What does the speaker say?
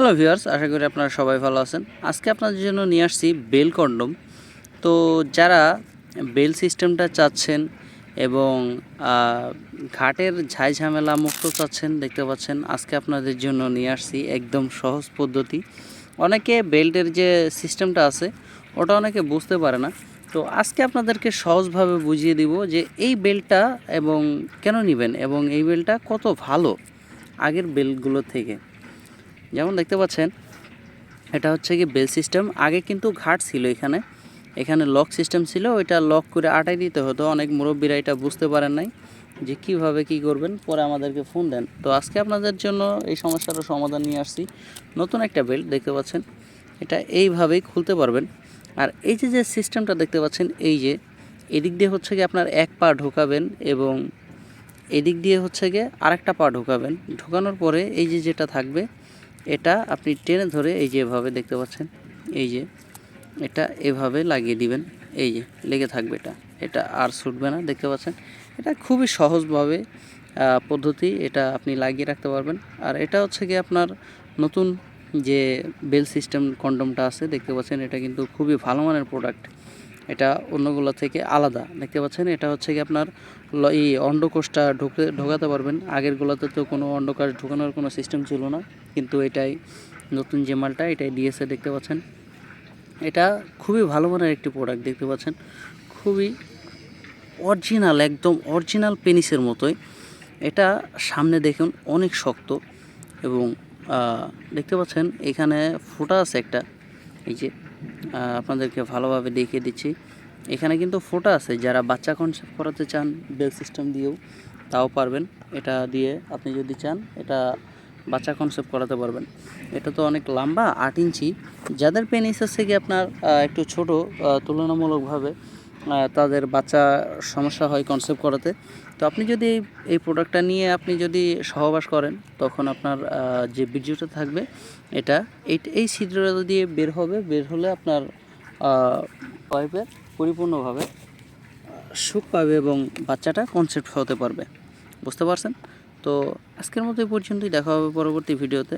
Hello viewers আশা করি আপনারা সবাই ভালো আছেন। আজকে আপনাদের জন্য নিয়ে আসছি বেল কন্ডম। তো যারা বেল সিস্টেমটা চাচ্ছেন এবং ঘাটের ঝাই ঝামেলা মুক্ত চাচ্ছেন, দেখতে পাচ্ছেন, আজকে আপনাদের জন্য নিয়ে আসছি একদম সহজ পদ্ধতি। অনেকে বেল্টের যে সিস্টেমটা আছে, ওটা অনেকে বুঝতে পারে না। তো আজকে আপনাদেরকে সহজভাবে বুঝিয়ে দিব যে এই বেলটা এবং কেন নেবেন এবং এই বেলটা কত ভালো আগের বেলগুলো থেকে। যেমন দেখতে পাচ্ছেন, এটা হচ্ছে কি বেল সিস্টেম। আগে কিন্তু ঘাট ছিল এখানে। এখানে লক সিস্টেম ছিল, ওইটা লক করে আটাই দিতে হতো। অনেক মুরব্বীরা এটা বুঝতে পারেন নাই যে কীভাবে কি করবেন। পরে আমাদেরকে ফোন দেন। তো আজকে আপনাদের জন্য এই সমস্যাটার সমাধান নিয়ে আসছি। নতুন একটা বেল্ট দেখতে পাচ্ছেন, এটা এইভাবেই খুলতে পারবেন। আর এই যে যে সিস্টেমটা দেখতে পাচ্ছেন, এই যে, এদিক দিয়ে হচ্ছে কি আপনার এক পা ঢোকাবেন এবং এদিক দিয়ে হচ্ছে গিয়ে আরেকটা পা ঢোকাবেন। ঢোকানোর পরে এই যে, যেটা থাকবে এটা আপনি টেনে ধরে এই যে এভাবে দেখতে পাচ্ছেন, এই যে এটা এভাবে লাগিয়ে দিবেন, এই যে লেগে থাকবে এটা। এটা আর ছুটবে না, দেখতে পাচ্ছেন? এটা খুবই সহজভাবে পদ্ধতি এটা আপনি লাগিয়ে রাখতে পারবেন। আর এটা হচ্ছে কি আপনার নতুন যে বেল সিস্টেম কন্ডমটা আছে, দেখতে পাচ্ছেন, এটা কিন্তু খুবই ভালো মানের প্রোডাক্ট এটা অন্যগুলো থেকে আলাদা। দেখতে পাচ্ছেন, এটা হচ্ছে কি আপনার এই অন্ডকোষটা ঢুকে ঢোকাতে পারবেন। আগেরগুলোতে তো কোনো অন্ডকোষ ঢোকানোর কোনো সিস্টেম ছিল না। কিন্তু এটাই নতুন যে মালটা, এটাই ডিএসএ দেখতে পাচ্ছেন। এটা খুবই ভালো মানের একটি প্রোডাক্ট দেখতে পাচ্ছেন। খুবই অরিজিনাল একদম অরিজিনাল পেনিসের মতোই। এটা সামনে দেখুন, অনেক শক্ত এবং দেখতে পাচ্ছেন, এখানে ফোটা আছে একটা। এই যে আপনাদেরকে ভালোভাবে দেখিয়ে দিচ্ছি। এখানে কিন্তু ফোটা আছে, যারা বাচ্চা কনসেপ্ট করাতে চান বেল সিস্টেম দিয়েও, তাও পারবেন। এটা দিয়ে আপনি যদি চান, এটা বাচ্চা কনসেপ্ট করাতে পারবেন। এটা তো অনেক লম্বা, আট ইঞ্চি। যাদের পেনিস আছে কি আপনার একটু ছোট তুলনামূলকভাবে তাদের বাচ্চা সমস্যা হয় কনসেপ্ট করাতে। তো আপনি যদি এই- প্রোডাক্টটা নিয়ে আপনি যদি সহবাস করেন, তখন আপনার যে বীর্যটা থাকবে, এটা, এই এই ছিদ্রটা দিয়ে বের হবে, বের হলে আপনার পাইপের পরিপূর্ণভাবে সুখ পাবে এবং বাচ্চাটা কনসেপ্ট হতে পারবে। বুঝতে পারছেন? তো আজকের মতো এই পর্যন্তই। দেখা হবে পরবর্তী ভিডিওতে।